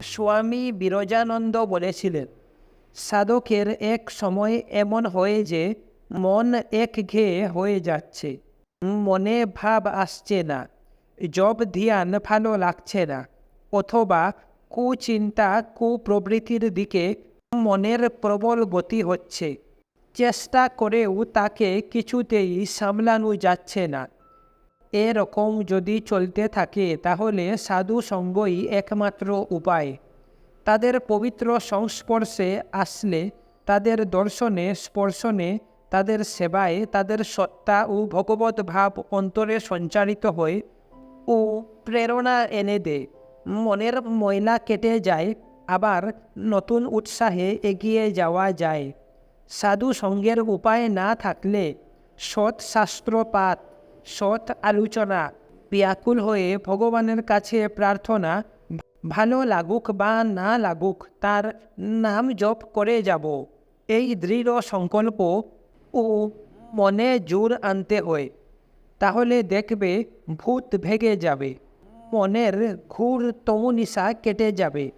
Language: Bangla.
স্বামী বিরজানন্দ বলেছিলেন, সাধকের এক সময় এমন হয়ে যে মন একঘেয়ে হয়ে যাচ্ছে, মনে ভাব আসছে না জব ধ্যান ভালো লাগছে না, অথবা কুচিন্তা কুপ্রবৃত্তির দিকে মনের প্রবল গতি হচ্ছে, চেষ্টা করেও তাকে কিছুতেই সামলানো যাচ্ছে না। এরকম যদি চলতে থাকে, তাহলে সাধু সঙ্গই একমাত্র উপায়। তাদের পবিত্র সংস্পর্শে আসলে, তাদের দর্শনে, স্পর্শনে, তাদের সেবায় তাদের সত্তা ও ভগবত ভাব অন্তরে সঞ্চারিত হয় ও প্রেরণা এনে দেয়। মনের ময়লা কেটে যায়, আবার নতুন উৎসাহে এগিয়ে যাওয়া যায়। সাধু সঙ্গের উপায় না থাকলে সৎ শাস্ত্রপাত সৎ আলোচনা। ব্যাকুল হয়ে ভগবানের কাছে প্রার্থনা, ভালো লাগুক বা না লাগুক, তার নাম জপ করে যাব। এই দৃঢ় সংকল্প ও মনে জোর আনতে হয়। তাহলে দেখবে ভূত ভেগে যাবে, মনের ঘুর তমুনিশা কেটে যাবে।